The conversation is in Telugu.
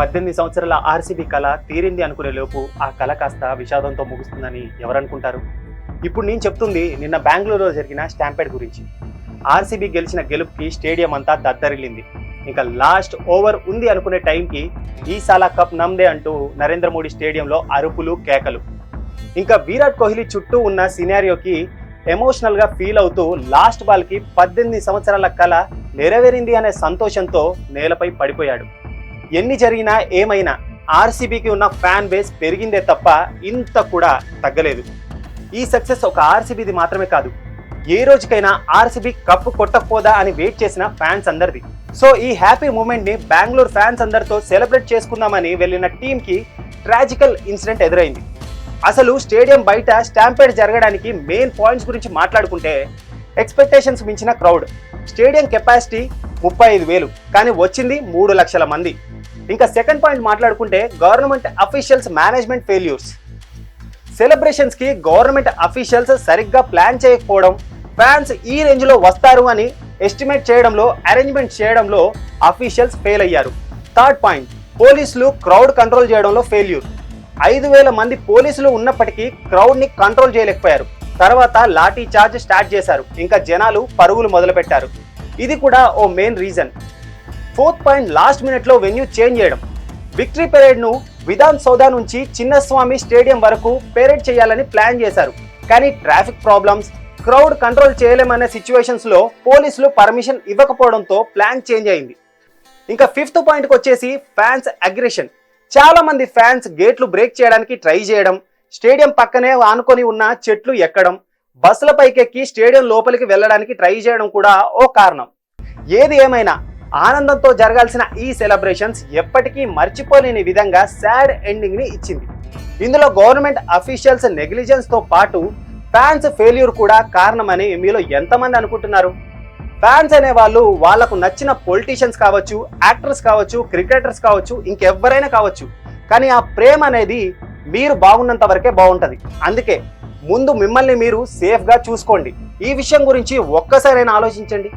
పద్దెనిమిది సంవత్సరాల ఆర్సీబీ కళ తీరింది అనుకునే లోపు ఆ కళ కాస్త విషాదంతో ముగుస్తుందని ఎవరనుకుంటారు? ఇప్పుడు నేను చెప్తుంది నిన్న బెంగళూరులో జరిగిన స్టాంపేడ్ గురించి. ఆర్సీబీ గెలిచిన గెలుపుకి స్టేడియం అంతా దద్దరిల్లింది. ఇంకా లాస్ట్ ఓవర్ ఉంది అనుకునే టైంకి ఈ సాలా కప్ నమ్దే అంటూ నరేంద్ర మోడీ స్టేడియంలో అరుపులు కేకలు. ఇంకా విరాట్ కోహ్లీ చుట్టూ ఉన్న సినారియోకి ఎమోషనల్గా ఫీల్ అవుతూ లాస్ట్ బాల్కి పద్దెనిమిది సంవత్సరాల కళ నెరవేరింది అనే సంతోషంతో నేలపై పడిపోయాడు. ఎన్ని జరిగినా ఏమైనా ఆర్సీబీకి ఉన్న ఫ్యాన్ బేస్ పెరిగిందే తప్ప ఇంత కూడా తగ్గలేదు. ఈ సక్సెస్ ఒక ఆర్సీబీది మాత్రమే కాదు. ఏ రోజుకైనా ఆర్సీబీ కప్పు కొట్టకపోదా అని వెయిట్ చేసిన ఫ్యాన్స్ అందరిది. సో ఈ హ్యాపీ మూమెంట్ని బెంగళూరు ఫ్యాన్స్ అందరితో సెలబ్రేట్ చేసుకుందామని వెళ్ళిన టీమ్కి ట్రాజికల్ ఇన్సిడెంట్ ఎదురైంది. అసలు స్టేడియం బయట స్టాంపేడ్ జరగడానికి మెయిన్ పాయింట్స్ గురించి మాట్లాడుకుంటే ఎక్స్పెక్టేషన్స్ మించిన క్రౌడ్ స్టేడియం కెపాసిటీ ముప్పై ఐదు వేలు కానీ వచ్చింది మూడు లక్షల మంది. ఇంకా సెకండ్ పాయింట్ మాట్లాడుకుంటే గవర్నమెంట్ అఫీషియల్స్ మేనేజ్మెంట్ ఫెయిల్యూర్స్ సెలబ్రేషన్స్కి గవర్నమెంట్ అఫీషియల్స్ సరిగ్గా ప్లాన్ చేయకపోవడం ఫ్యాన్స్ ఈ రేంజ్లో వస్తారు అని ఎస్టిమేట్ చేయడంలో అరేంజ్మెంట్ చేయడంలో అఫీషియల్స్ ఫెయిల్ అయ్యారు. థర్డ్ పాయింట్ పోలీసులు క్రౌడ్ కంట్రోల్ చేయడంలో ఫెయిల్యూర్ ఐదు వేల మంది పోలీసులు ఉన్నప్పటికీ క్రౌడ్ని కంట్రోల్ చేయలేకపోయారు. తర్వాత లాఠీ చార్జ్ స్టార్ట్ చేశారు. ఇంకా జనాలు పరుగులు మొదలుపెట్టారు. ఇది కూడా ఓ main reason fourth point last మినిట్లో వెన్యూ చేంజ్ చేయడం. విక్టరీ పెరేడ్ను విధాన్ సౌదా నుంచి చిన్నస్వామి స్టేడియం వరకు పెరేడ్ చేయాలని ప్లాన్ చేశారు. కానీ ట్రాఫిక్ ప్రాబ్లమ్స్ క్రౌడ్ కంట్రోల్ చేయలేమనే సిచ్యువేషన్స్లో పోలీసులు పర్మిషన్ ఇవ్వకపోవడంతో ప్లాన్ చేంజ్ అయింది. ఇంకా ఫిఫ్త్ పాయింట్కి వచ్చేసి ఫ్యాన్స్ అగ్రెషన్. చాలామంది ఫ్యాన్స్ గేట్లు బ్రేక్ చేయడానికి ట్రై చేయడం స్టేడియం పక్కనే ఆనుకొని ఉన్న చెట్లు ఎక్కడం బస్సుల పైకెక్కి స్టేడియం లోపలికి వెళ్ళడానికి ట్రై చేయడం కూడా ఓ కారణం. ఏది ఏమైనా ఆనందంతో జరగాల్సిన ఈ సెలబ్రేషన్స్ ఎప్పటికీ మర్చిపోలేని విధంగా సాడ్ ఎండింగ్ని ఇచ్చింది. ఇందులో గవర్నమెంట్ అఫీషియల్స్ నెగ్లిజెన్స్తో పాటు ఫ్యాన్స్ ఫెయిల్యూర్ కూడా కారణమని మీలో ఎంతమంది అనుకుంటున్నారు? ఫ్యాన్స్ అనే వాళ్ళు వాళ్ళకు నచ్చిన పొలిటీషియన్స్ కావచ్చు యాక్టర్స్ కావచ్చు క్రికెటర్స్ కావచ్చు ఇంకెవ్వరైనా కావచ్చు. కానీ ఆ ప్రేమ అనేది మీరు బాగున్నంత వరకే బాగుంటుంది. అందుకే ముందు మిమ్మల్ని మీరు సేఫ్గా చూసుకోండి. ఈ విషయం గురించి ఒక్కసారైనా ఆలోచించండి.